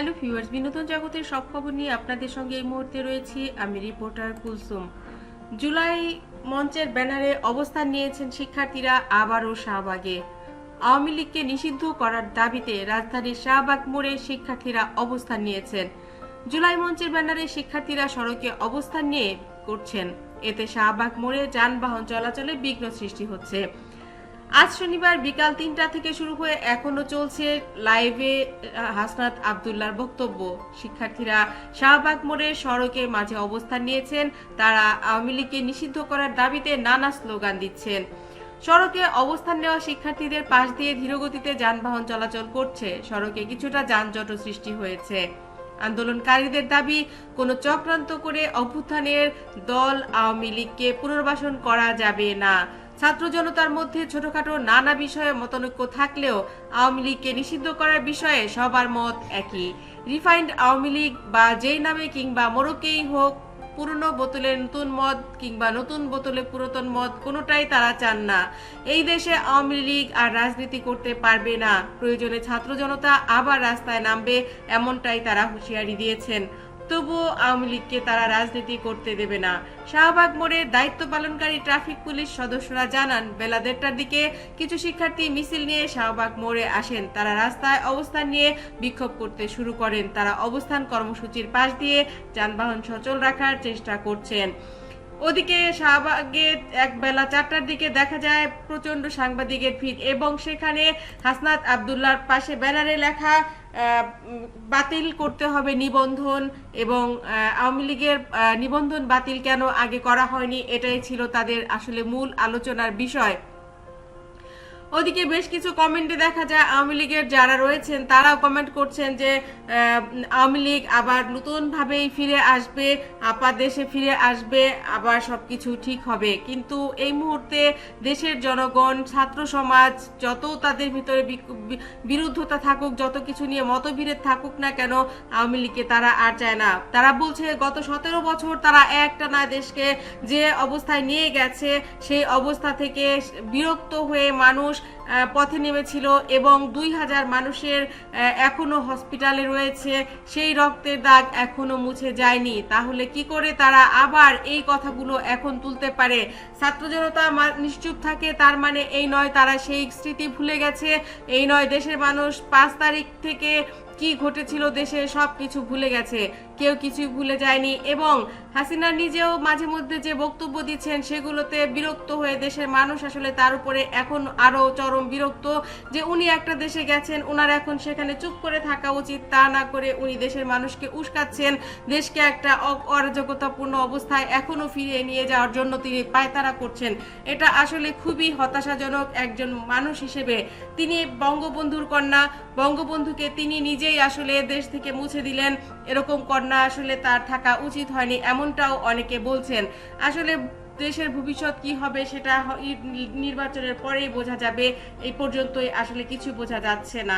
Hello viewers, বিনোদন জগতের সব খবর নিয়ে আপনাদের সঙ্গে এই মুহূর্তে রয়েছি আমি রিপোর্টার কুলসুম। জুলাই মঞ্চের ব্যানারে অবস্থান নিয়েছেন শিক্ষার্থীরা আবারও শাহবাগে। আওয়ামী লীগকে নিষিদ্ধ করার দাবিতে রাজধানীর শাহবাগ মোড়ে শিক্ষার্থীরা অবস্থান নিয়েছেন। জুলাই মঞ্চের ব্যানারে শিক্ষার্থীরা সড়কে অবস্থান নিয়ে করছেন। এতে শাহবাগ মোড়ে যানবাহন চলাচলে বিঘ্ন সৃষ্টি হচ্ছে। আজ শনিবার বিকাল তিনটা থেকে শুরু হয়ে এখনও চলছে লাইভে হাসনাত আবদুল্লার বক্তব্য। শিক্ষার্থীরা শাহবাগ মোড়ে সড়কে মাঝে অবস্থান নিয়েছেন। তারা আওয়ামী লীগকে নিষিদ্ধ করার দাবিতে নানা স্লোগান দিচ্ছেন। সড়কে অবস্থান নেওয়া শিক্ষার্থীদের পাশ দিয়ে ধীরগতিতে যানবাহন চলাচল করছে। সড়কে কিছুটা যানজট সৃষ্টি হয়েছে। আন্দোলনকারীদের দাবি, কোনো চক্রান্ত করে অভ্যুত্থানের দল আওয়ামী লীগকে পুনর্বাসন করা যাবে না। ছাত্র জনতার মধ্যে ছোটখাটো নানা বিষয়ে মতানৈক্য থাকলেও আওয়ামী লীগকে নিষিদ্ধ করার বিষয়ে সবার মত একই। রিফাইন্ড আওয়ামী লীগ বা যেই নামে কিংবা মোড়কেই হোক, পুরনো বোতলে নতুন মদ কিংবা নতুন বোতলে পুরাতন মদ কোনোটাই তারা চান না। এই দেশে আওয়ামী লীগ আর রাজনীতি করতে পারবে না। প্রয়োজনে ছাত্র জনতা আবার রাস্তায় নামবে, এমনটাই তারা হুঁশিয়ারি দিয়েছেন। তবুও আওয়ামী লীগকে তারা রাজনীতি করতে দেবে না। শাহবাগ মোড়ে দায়িত্ব পালনকারী ট্রাফিক পুলিশ সদস্যরা জানান, বেলা দেড়টার দিকে কিছু শিক্ষার্থী মিছিল নিয়ে শাহবাগ মোড়ে আসেন। তারা রাস্তায় অবস্থান নিয়ে বিক্ষোভ করতে শুরু করেন। তারা অবস্থান কর্মসূচির পাশ দিয়ে যানবাহন সচল রাখার চেষ্টা করছেন। ওদিকে শাহবাগে এক বেলা চারটার দিকে দেখা যায় প্রচণ্ড সাংবাদিকের ভিড় এবং সেখানে হাসনাত আবদুল্লার পাশে ব্যানারে লেখা বাতিল করতে হবে নিবন্ধন এবং আওয়ামী লীগের নিবন্ধন বাতিল কেন আগে করা হয়নি? এটাই ছিল তাদের আসলে মূল আলোচনার বিষয়। ওদিকে বেশ কিছু কমেন্টে দেখা যায় আওয়ামী লীগের যারা রয়েছেন, তারাও কমেন্ট করছেন যে আওয়ামী লীগ আবার নতুন ভাবেই ফিরে আসবে, আপা দেশে ফিরে আসবে, আবার সব কিছু ঠিক হবে। কিন্তু এই মুহূর্তে দেশের জনগণ, ছাত্র সমাজ, যত তাদের ভিতরে বিরুদ্ধতা থাকুক, যত কিছু নিয়ে মতবিরোধ থাকুক না কেন, আওয়ামী লীগকে তারা আর চায় না। তারা বলছে, গত সতেরো বছর তারা একটা না দেশকে যে অবস্থায় নিয়ে গেছে, সেই অবস্থা থেকে বিরক্ত হয়ে মানুষ পথে নেমেছিল এবং দুই হাজার মানুষের আহ, এখনও হসপিটালে রয়েছে। সেই রক্তের দাগ এখনও মুছে যায়নি। তাহলে কি করে তারা আবার এই কথাগুলো এখন তুলতে পারে? ছাত্র জনতা নিশ্চুপ থাকে তার মানে এই নয় তারা সেই স্মৃতি ভুলে গেছে। এই নয় দেশের মানুষ পাঁচ তারিখ থেকে কি ঘটেছিল দেশে সব কিছু ভুলে গেছে। কেউ কিছুই ভুলে যায়নি এবং হাসিনা নিজেও মাঝে মধ্যে যে বক্তব্য দিচ্ছেন সেগুলোতে বিরক্ত হয়ে দেশের মানুষ আসলে তার উপরে এখন আরও চরম বিরক্ত যে উনি একটা দেশে গেছেন ওনার এখন সেখানে চুপ করে থাকা উচিত। তা না করে উনি দেশের মানুষকে উস্কাচ্ছেন। দেশকে একটা অরাজকতাপূর্ণ অবস্থায় এখনও ফিরিয়ে নিয়ে যাওয়ার জন্য তিনি পায়তারা করছেন। এটা আসলে খুবই হতাশাজনক একজন মানুষ হিসেবে। তিনি বঙ্গবন্ধুর কন্যা। বঙ্গবন্ধুকে তিনি নিজেই আসলে দেশ থেকে মুছে দিলেন। এরকম কন্যা আসলে তার থাকা উচিত হয়নি, এমনটাও অনেকে বলছেন। আসলে দেশের ভবিষ্যৎ কি হবে সেটা নির্বাচনের পরেই বোঝা যাবে। এই পর্যন্তই আসলে কিছু বোঝা যাচ্ছে না।